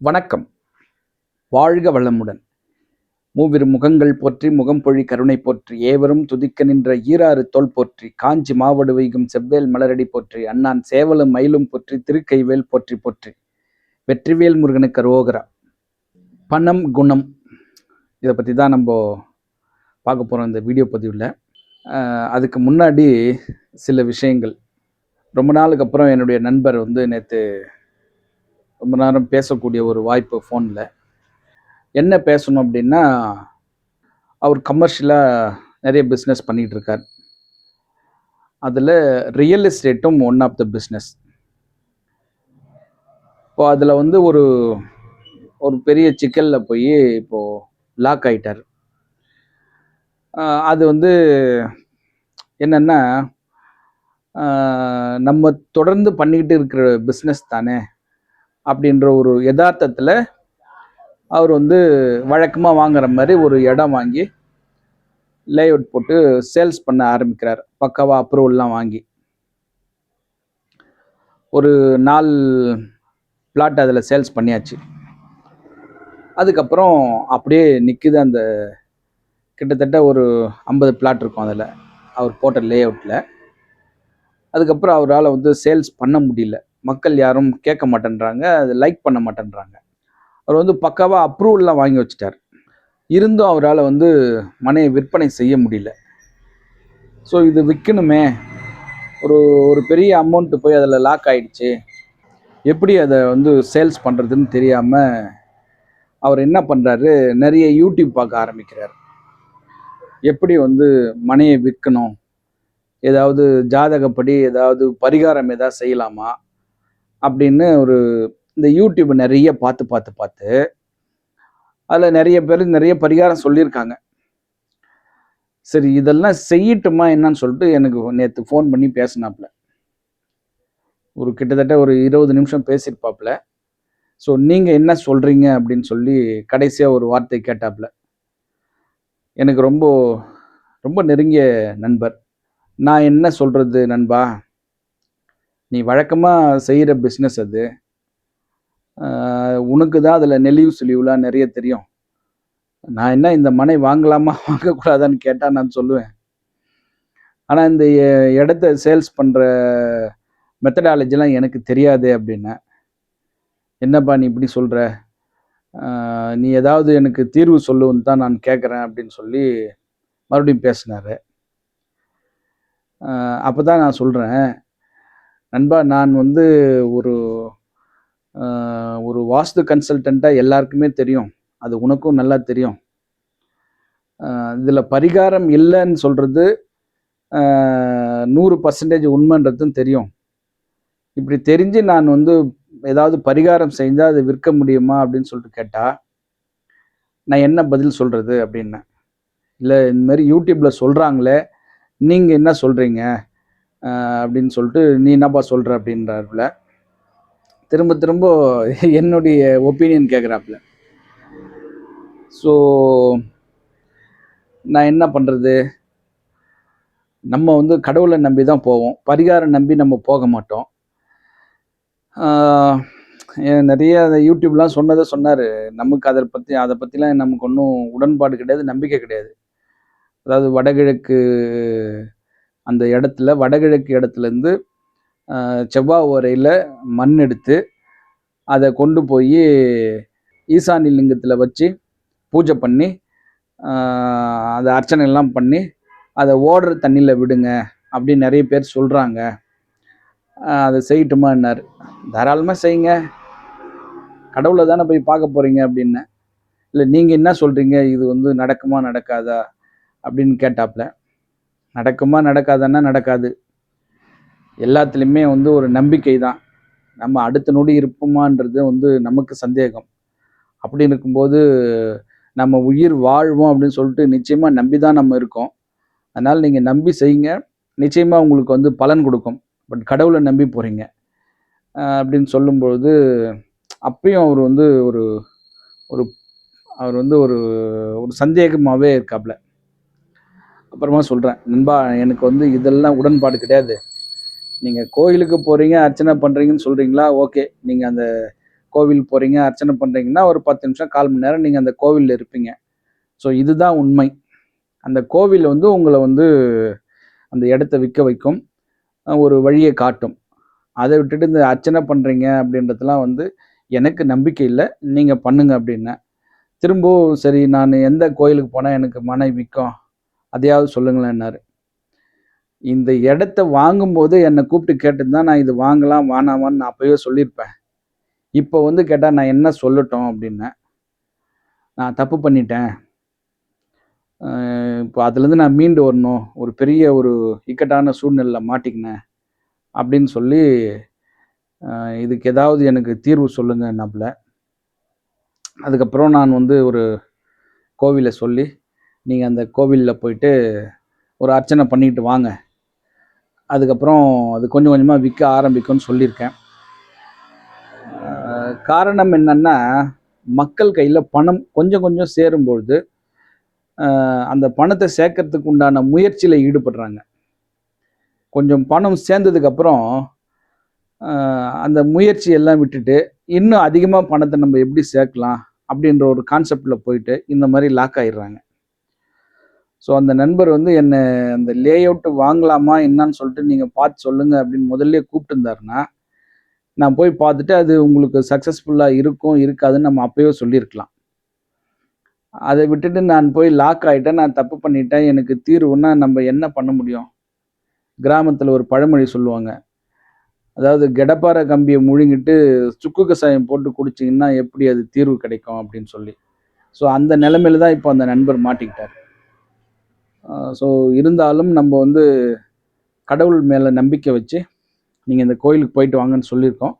வணக்கம். வாழ்க வளமுடன். மூவிரு முகங்கள் போற்றி முகம் பொழி கருணை போற்றி ஏவரும் துதிக்க நின்ற ஈராறு தோல் போற்றி காஞ்சி மாவடு வைகும் செவ்வேல் மலரடி போற்றி அண்ணான் சேவலும் மயிலும் போற்றி திருக்கைவேல் போற்றி போற்றி. வெற்றிவேல் முருகனுக்கு ரோகரா பணம் குணம். இதை பற்றி தான் நம்ம பார்க்க போகிறோம் இந்த வீடியோ பதிவில். அதுக்கு முன்னாடி சில விஷயங்கள். ரொம்ப நாளுக்கு அப்புறம் என்னுடைய நண்பர் வந்து நேற்று ரொம்ப நேரம் பேசக்கூடிய ஒரு வாய்ப்பு ஃபோனில். என்ன பேசணும் அப்படின்னா அவர் கமர்ஷியலாக நிறைய பிஸ்னஸ் பண்ணிகிட்டு இருக்கார் அதில் ரியல் எஸ்டேட்டும் ஒன் ஆஃப் த பிஸ்னஸ் இப்போ அதில் வந்து ஒரு ஒரு பெரிய சிக்கலில் போய் இப்போது லாக் ஆயிட்டார். அது வந்து என்னென்னா நம்ம தொடர்ந்து பண்ணிக்கிட்டு இருக்கிற பிஸ்னஸ் தானே. அப்படின்ற ஒரு யதார்த்தத்தில் அவர் வந்து வழக்கமாக வாங்குற மாதிரி ஒரு இடம் வாங்கி லேஅவுட் போட்டு சேல்ஸ் பண்ண ஆரம்பிக்கிறார். பக்காவாக அப்ரூவல்லாம் வாங்கி. ஒரு நாலு பிளாட் அதில் சேல்ஸ் பண்ணியாச்சு. அதுக்கப்புறம் அப்படியே நிற்குது அந்த கிட்டத்தட்ட ஒரு ஐம்பது பிளாட் இருக்கும் அதில். அவர் போட்ட லே. அவுட்டில் அதுக்கப்புறம் அவரால் வந்து சேல்ஸ் பண்ண முடியல. மக்கள் யாரும் கேட்க மாட்டேன்றாங்க அது லைக் பண்ண மாட்டேன்றாங்க. அவர் வந்து பக்காவாக அப்ரூவல்லாம் வாங்கி வச்சிட்டார். இருந்தும் அவரால் வந்து மனையை விற்பனை செய்ய முடியல. ஸோ இது விற்கணுமே ஒரு ஒரு பெரிய அமௌண்ட்டு போய் அதில் லாக் ஆகிடுச்சு எப்படி அதை வந்து சேல்ஸ் பண்ணுறதுன்னு தெரியாமல் அவர் என்ன பண்ணுறாரு நிறைய யூடியூப் பார்க்க ஆரம்பிக்கிறார். எப்படி வந்து மனையை விற்கணும்? ஏதாவது ஜாதகப்படி ஏதாவது பரிகாரம் ஏதாவது செய்யலாமா? அப்படின்னு ஒரு இந்த யூடியூப் நிறைய பார்த்து பார்த்து பார்த்து அதில் நிறைய பேர் நிறைய பரிகாரம் சொல்லியிருக்காங்க. சரி இதெல்லாம் செய்யட்டுமா என்னன்னு சொல்லிட்டு எனக்கு நேற்று ஃபோன் பண்ணி பேசினாப்புல. ஒரு கிட்டத்தட்ட ஒரு இருபது நிமிஷம் பேசியிருப்பாப்புல. ஸோ நீங்கள் என்ன சொல்கிறீங்க அப்படின்னு சொல்லி கடைசியாக ஒரு வார்த்தை கேட்டாப்புல. எனக்கு ரொம்ப ரொம்ப நெருங்கிய நண்பர். நான் என்ன சொல்கிறது நண்பா? நீ வழக்கமாக செய்கிற பிஸ்னஸ் அது. உனக்கு தான் அதில் நெளிவு சுழிவுலாம் நிறைய தெரியும். நான் என்ன இந்த மனை வாங்கலாமா வாங்கக்கூடாதான்னு கேட்டால் நான் சொல்லுவேன். ஆனால் இந்த இடத்த சேல்ஸ் பண்ணுற மெத்தடாலஜிலாம் எனக்கு தெரியாது அப்படின்னேன் என்னப்பா நீ இப்படி சொல்கிற நீ ஏதாவது எனக்கு தீர்வு சொல்லுன்னு தான் நான் கேட்குறேன் அப்படின்னு சொல்லி மறுபடியும் பேசினார். அப்போ தான் நான் சொல்கிறேன் நண்பா நான் வந்து ஒரு ஒரு வாஸ்து கன்சல்டண்ட்டாக எல்லாருக்குமே தெரியும். அது உனக்கும் நல்லா தெரியும். இதில் பரிகாரம் இல்லைன்னு சொல்கிறது நூறு பர்சன்டேஜ் உண்மைன்றதும் தெரியும். இப்படி தெரிஞ்சு நான் வந்து ஏதாவது பரிகாரம் செஞ்சால் அதை விற்க முடியுமா அப்படின்னு சொல்லிட்டு கேட்டால் நான் என்ன பதில் சொல்கிறது அப்படின்னேன் இல்லை இந்த மாதிரி யூடியூப்பில் சொல்கிறாங்களே நீங்கள் என்ன சொல்கிறீங்க அப்படின்னு சொல்லிட்டு நீ என்னப்பா சொல்கிற அப்படின்றாப்புல. திரும்ப திரும்ப என்னுடைய ஒப்பீனியன் கேட்குறாப்புல ஸோ நான் என்ன பண்ணுறது நம்ம வந்து கடவுளை நம்பி தான் போவோம். பரிகாரம் நம்பி நம்ம போக மாட்டோம். நிறைய யூடியூப்லாம் சொன்னதை சொன்னார். நமக்கு அதை பற்றி அதை பற்றிலாம் நமக்கு ஒன்றும் உடன்பாடு கிடையாது நம்பிக்கை கிடையாது. அதாவது வடகிழக்கு அந்த இடத்துல வடகிழக்கு இடத்துலேருந்து செவ்வாய் ஓரையில் மண் எடுத்து அதை கொண்டு போய் ஈசானி லிங்கத்தில் வச்சு பூஜை பண்ணி அதை அர்ச்சனைலாம் பண்ணி அதை ஓடுற தண்ணியில் விடுங்க அப்படின்னு நிறைய பேர் சொல்கிறாங்க அதை செய்யட்டுமான்னாரு தாராளமாக செய்யுங்க. கடவுளை தானே போய் பார்க்க போகிறீங்க அப்படின்னேன் இல்லை நீங்கள் என்ன சொல்கிறீங்க இது வந்து நடக்குமா நடக்காதா? அப்படின்னு கேட்டாப்புல நடக்குமா நடக்காதான்னா நடக்காது. எல்லாத்துலேயுமே வந்து ஒரு நம்பிக்கை தான் நம்ம அடுத்த நொடி இருப்போமான்றது வந்து நமக்கு சந்தேகம். அப்படி இருக்கும்போது நம்ம உயிர் வாழ்வோம் அப்படின்னு சொல்லிட்டு நிச்சயமாக நம்பி தான் நம்ம இருக்கோம். அதனால் நீங்கள் நம்பி செய்யுங்க. நிச்சயமாக உங்களுக்கு வந்து பலன் கொடுக்கும். பட் கடவுளை நம்பி போகிறீங்க அப்படின்னு சொல்லும்பொழுது அப்பயும் அவர் வந்து ஒரு ஒரு அவர் வந்து ஒரு ஒரு சந்தேகமாகவே இருக்காப்புல அப்புறமா சொல்கிறேன் நண்பா எனக்கு வந்து இதெல்லாம் உடன்பாடு கிடையாது. நீங்கள் கோயிலுக்கு போகிறீங்க அர்ச்சனை பண்ணுறீங்கன்னு சொல்கிறீங்களா ஓகே. நீங்கள் அந்த கோவில் போகிறீங்க அர்ச்சனை பண்ணுறீங்கன்னா ஒரு பத்து நிமிஷம் கால் மணி நேரம் நீங்கள் அந்த கோவிலில் இருப்பீங்க. ஸோ இதுதான் உண்மை. அந்த கோவில் வந்து உங்களை வந்து அந்த இடத்த விற்க வைக்கும். ஒரு வழியை காட்டும். அதை விட்டுட்டு இந்த அர்ச்சனை பண்ணுறீங்க அப்படின்றதுலாம் வந்து எனக்கு நம்பிக்கை இல்லை. நீங்கள் பண்ணுங்க அப்படின்னேன் திரும்பவும் சரி நான் எந்த கோயிலுக்கு போனால் எனக்கு மனை விற்கும்? அதையாவது சொல்லுங்களேன்னாரு. இந்த இடத்த வாங்கும்போது என்னை கூப்பிட்டு கேட்டுருந்தா நான் இது வாங்கலாம் வானாமான்னு நான் அப்போவே சொல்லியிருப்பேன். இப்போ வந்து கேட்டால் நான் என்ன சொல்லட்டும்? அப்படின்னேன். நான் தப்பு பண்ணிட்டேன். இப்போ அதுலேருந்து நான் மீண்டு வரணும். ஒரு பெரிய ஒரு இக்கட்டான சூழ்நிலையில் மாட்டிக்கினேன். அப்படின்னு சொல்லி இதுக்கு ஏதாவது எனக்கு தீர்வு சொல்லுங்கள் நம்பல. அதுக்கப்புறம் நான் வந்து ஒரு கோவிலை சொல்லி நீங்கள் அந்த கோவிலில் போயிட்டு ஒரு அர்ச்சனை பண்ணிட்டு வாங்க. அதுக்கப்புறம் அது கொஞ்சம் கொஞ்சமாக விற்க ஆரம்பிக்கும்னு சொல்லியிருக்கேன். காரணம் என்னென்னா மக்கள் கையில் பணம் கொஞ்சம் கொஞ்சம் சேரும்பொழுது அந்த பணத்தை சேர்க்கறதுக்கு உண்டான முயற்சியில் ஈடுபடுறாங்க. கொஞ்சம் பணம் சேர்ந்ததுக்கப்புறம் அந்த முயற்சி எல்லாம் விட்டுட்டு இன்னும் அதிகமாக பணத்தை நம்ம எப்படி சேர்க்கலாம் அப்படின்ற ஒரு கான்செப்டில் போயிட்டு இந்த மாதிரி லாக் ஆயிடுறாங்க. ஸோ அந்த நண்பர் வந்து என்னை அந்த லே அவுட்டு வாங்கலாமா என்னன்னு சொல்லிட்டு நீங்கள் பார்த்து சொல்லுங்கள் அப்படின்னு முதல்ல கூப்பிட்டுருந்தாருன்னா நான் போய் பார்த்துட்டு அது உங்களுக்கு சக்ஸஸ்ஃபுல்லாக இருக்கும் இருக்காதுன்னு நம்ம அப்போயோ சொல்லியிருக்கலாம். அதை விட்டுட்டு நான் போய் லாக் ஆகிட்டேன் நான் தப்பு பண்ணிட்டேன் எனக்கு தீர்வுன்னா நம்ம என்ன பண்ண முடியும்? கிராமத்தில் ஒரு பழமொழி சொல்லுவாங்க. அதாவது கெடப்பாறை கம்பியை முழுங்கிட்டு சுக்கு கசாயம் போட்டு குடிச்சிங்கன்னா எப்படி அது தீர்வு கிடைக்கும்? அப்படின்னு சொல்லி. ஸோ அந்த நிலைமையில தான் இப்போ அந்த நண்பர் மாட்டிக்கிட்டார். ஸோ இருந்தாலும் நம்ம வந்து கடவுள் மேலே நம்பிக்கை வச்சு நீங்கள் இந்த கோயிலுக்கு போயிட்டு வாங்கன்னு சொல்லியிருக்கோம்.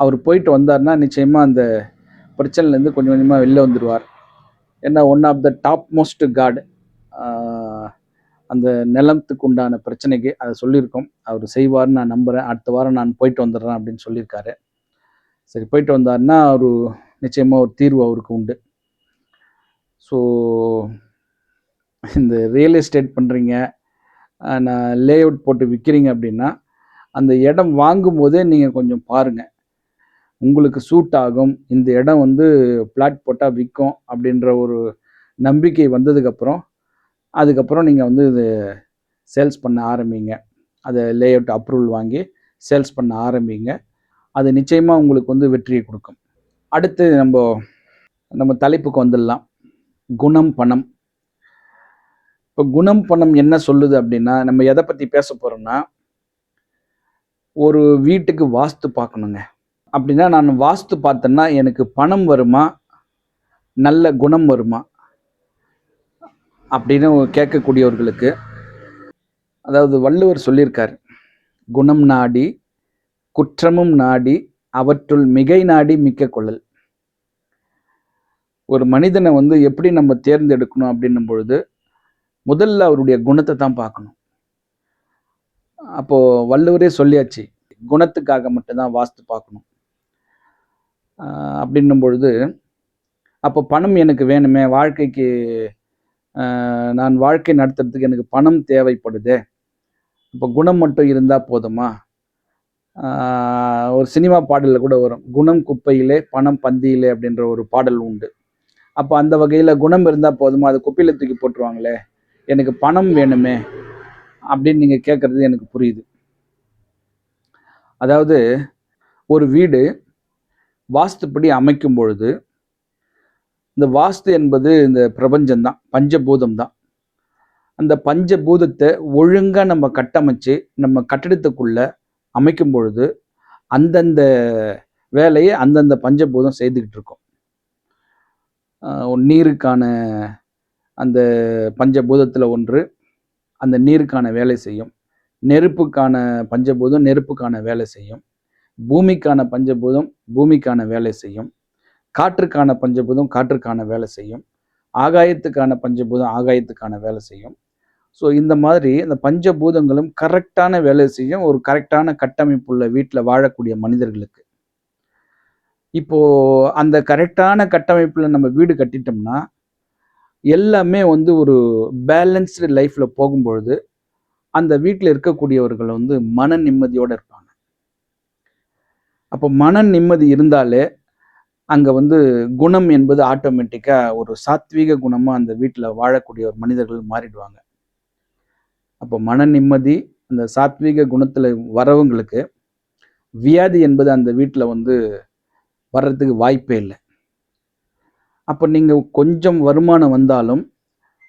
அவர் போயிட்டு வந்தார்னா நிச்சயமாக அந்த பிரச்சனைலேருந்து கொஞ்சம் கொஞ்சமாக வெளில வந்துடுவார் ஏன்னா one of the top most God அந்த நிலத்துக்கு உண்டான பிரச்சனைக்கு அதை சொல்லியிருக்கோம். அவர் செய்வார்னு நான் நம்புகிறேன் அடுத்த வாரம் நான் போயிட்டு வந்துடுறேன் அப்படின்னு சொல்லியிருக்காரு. சரி போயிட்டு வந்தாருன்னா அவர் நிச்சயமாக ஒரு தீர்வு அவருக்கு உண்டு. ஸோ இந்த ரியல் எஸ்டேட் பண்ணுறீங்க நான் லே அவுட் போட்டு விற்கிறீங்க அப்படின்னா அந்த இடம் வாங்கும்போதே நீங்கள் கொஞ்சம் பாருங்கள் உங்களுக்கு சூட் ஆகும் இந்த இடம் வந்து பிளாட் போட்டால் விற்கும் அப்படின்ற ஒரு நம்பிக்கை வந்ததுக்கப்புறம் அதுக்கப்புறம் நீங்கள் வந்து இது சேல்ஸ் பண்ண ஆரம்பிங்க. அதை லே அவுட் அப்ரூவல் வாங்கி சேல்ஸ் பண்ண ஆரம்பிங்க. அது நிச்சயமாக உங்களுக்கு வந்து வெற்றியை கொடுக்கும். அடுத்து நம்ம நம்ம தலைப்புக்கு வந்துடலாம். குணம் பணம். இப்போ குணம் பணம் என்ன சொல்லுது அப்படின்னா நம்ம எதை பற்றி பேச போகிறோம்னா ஒரு வீட்டுக்கு வாஸ்து பார்க்கணுங்க. அப்படின்னா நான் வாஸ்து பார்த்தேன்னா எனக்கு பணம் வருமா? நல்ல குணம் வருமா? அப்படின்னு கேட்கக்கூடியவர்களுக்கு அதாவது வள்ளுவர் சொல்லியிருக்கார் குணம் நாடி குற்றமும் நாடி அவற்றுள் மிகை நாடி மிக்க கொள்ளல். ஒரு மனிதனை வந்து எப்படி நம்ம தேர்ந்தெடுக்கணும் அப்படின்னும் பொழுது முதல்ல அவருடைய குணத்தை தான் பார்க்கணும். அப்போ வள்ளுவரே சொல்லியாச்சு குணத்துக்காக மட்டும்தான் வாஸ்து பார்க்கணும். அப்படின்னும் பொழுது அப்போ பணம் எனக்கு வேணுமே வாழ்க்கைக்கு நான் வாழ்க்கை நடத்துறதுக்கு எனக்கு பணம் தேவைப்படுதே இப்போ குணம் மட்டும் இருந்தால் போதுமா? ஒரு சினிமா பாடலில் கூட வரும் குணம் குப்பையிலே பணம் பந்தியிலே அப்படின்ற ஒரு பாடல் உண்டு. அப்போ அந்த வகையில் குணம் இருந்தால் போதுமா? அது குப்பையில் தூக்கி போட்டுருவாங்களே. எனக்கு பணம் வேணுமே அப்படின்னு நீங்கள் கேட்குறது எனக்கு புரியுது. அதாவது ஒரு வீடு வாஸ்துப்படி அமைக்கும் பொழுது இந்த வாஸ்து என்பது இந்த பிரபஞ்சம்தான் பஞ்சபூதம் தான் அந்த பஞ்சபூதத்தை ஒழுங்காக நம்ம கட்டமைச்சு நம்ம கட்டிடத்துக்குள்ள அமைக்கும் பொழுது அந்தந்த வேலையை அந்தந்த பஞ்சபூதம் செய்துக்கிட்டு இருக்கோம். நீருக்கான அந்த பஞ்சபூதத்தில் ஒன்று அந்த நீருக்கான வேலை செய்யும். நெருப்புக்கான பஞ்சபூதம் நெருப்புக்கான வேலை செய்யும். பூமிக்கான பஞ்சபூதம் பூமிக்கான வேலை செய்யும். காற்றுக்கான பஞ்சபூதம் காற்றுக்கான வேலை செய்யும். ஆகாயத்துக்கான பஞ்சபூதம் ஆகாயத்துக்கான வேலை செய்யும். ஸோ இந்த மாதிரி இந்த பஞ்சபூதங்களும் கரெக்டான வேலை செய்யும் ஒரு கரெக்டான கட்டமைப்புள்ள வீட்டில் வாழக்கூடிய மனிதர்களுக்கு. இப்போது அந்த கரெக்டான கட்டமைப்பில் நம்ம வீடு கட்டிட்டோம்னா எல்லாமே வந்து ஒரு பேலன்ஸ்டு லைஃப்பில் போகும்பொழுது அந்த வீட்டில் இருக்கக்கூடியவர்கள் வந்து மன நிம்மதியோடு இருப்பாங்க. அப்போ மன நிம்மதி இருந்தாலே அங்கே வந்து குணம் என்பது ஆட்டோமேட்டிக்காக ஒரு சாத்வீக குணமாக அந்த வீட்டில் வாழக்கூடிய ஒரு மனிதர்கள் மாறிடுவாங்க. அப்போ மன நிம்மதி அந்த சாத்வீக குணத்தில் வரவங்களுக்கு வியாதி என்பது அந்த வீட்டில் வந்து வர்றதுக்கு வாய்ப்பே இல்லை. அப்போ நீங்கள் கொஞ்சம் வருமானம் வந்தாலும்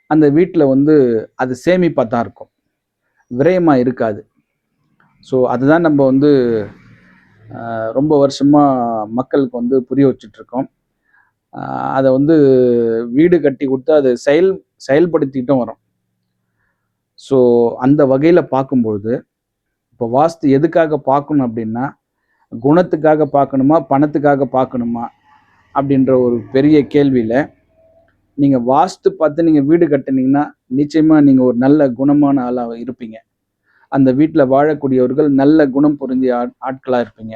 அந்த வீட்டில் வந்து அது சேமிப்பாக தான் இருக்கும். விரயமாக இருக்காது. ஸோ அதுதான் நம்ம வந்து ரொம்ப வருஷமாக மக்களுக்கு வந்து புரிய வச்சிட்ருக்கோம். அதை வந்து வீடு கட்டி கொடுத்து அதை செயல் செயல்படுத்திட்டும் வரோம். ஸோ அந்த வகையில் பார்க்கும்பொழுது இப்போ வாஸ்து எதுக்காக பார்க்கணும் அப்படின்னா குணத்துக்காக பார்க்கணுமா பணத்துக்காக பார்க்கணுமா அப்படின்ற ஒரு பெரிய கேள்வியில் நீங்கள் வாஸ்து பார்த்து நீங்கள் வீடு கட்டுனீங்கன்னா நிச்சயமாக நீங்கள் ஒரு நல்ல குணமான ஆளாக இருப்பீங்க. அந்த வீட்டில் வாழக்கூடியவர்கள் நல்ல குணம் பொருந்திய ஆட் ஆட்களாக இருப்பீங்க.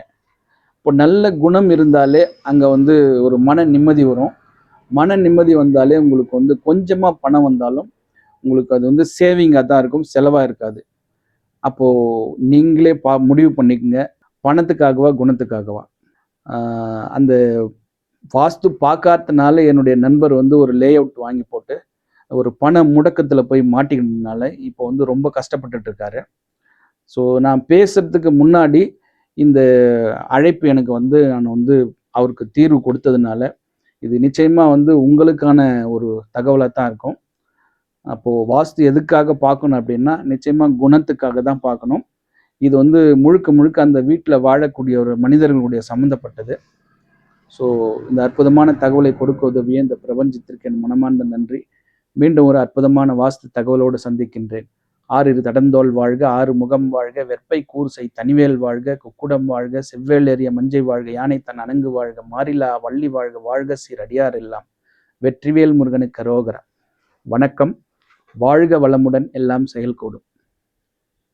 இப்போ நல்ல குணம் இருந்தாலே அங்கே வந்து ஒரு மன நிம்மதி வரும். மன நிம்மதி வந்தாலே உங்களுக்கு வந்து கொஞ்சமாக பணம் வந்தாலும் உங்களுக்கு அது வந்து சேவிங்காக தான் இருக்கும் செலவாக இருக்காது. அப்போது நீங்களே பா முடிவு பண்ணிக்கங்க. பணத்துக்காகவா குணத்துக்காகவா? அந்த வாஸ்து பார்க்காதனால என்னுடைய நண்பர் வந்து ஒரு லே அவுட் வாங்கி போட்டு ஒரு பண முடக்கத்தில் போய் மாட்டிக்கினதுனால இப்போ வந்து ரொம்ப கஷ்டப்பட்டுட்டு இருக்காரு ஸோ நான் பேசுறதுக்கு முன்னாடி இந்த அழைப்பு எனக்கு வந்து நான் வந்து அவருக்கு தீர்வு கொடுத்ததுனால இது நிச்சயமாக வந்து உங்களுக்கான ஒரு தகவலாக தான் இருக்கும். அப்போது வாஸ்து எதுக்காக பார்க்கணும் அப்படின்னா நிச்சயமாக குணத்துக்காக தான் பார்க்கணும். இது வந்து முழுக்க முழுக்க அந்த வீட்டில் வாழக்கூடிய ஒரு மனிதர்களுடைய சம்மந்தப்பட்டது ஸோ இந்த அற்புதமான தகவலை கொடுக்க உதவிய இந்த பிரபஞ்சத்திற்கு என் மனமார்ந்த நன்றி. மீண்டும் ஒரு அற்புதமான வாஸ்து தகவலோடு சந்திக்கின்றேன். ஆறிரு தடந்தோல் வாழ்க ஆறு முகம் வாழ்க வெப்பை கூர்சை தனிவேல் வாழ்க குக்குடம் வாழ்க செவ்வேல் எறிய மஞ்சை வாழ்க யானை தன் அணங்கு வாழ்க மாறிலா வள்ளி வாழ்க வாழ்க சீர் அடியார் எல்லாம். வெற்றிவேல் முருகனுக்கு ரோகரா வணக்கம். வாழ்க வளமுடன் எல்லாம் செயல்கூடும்.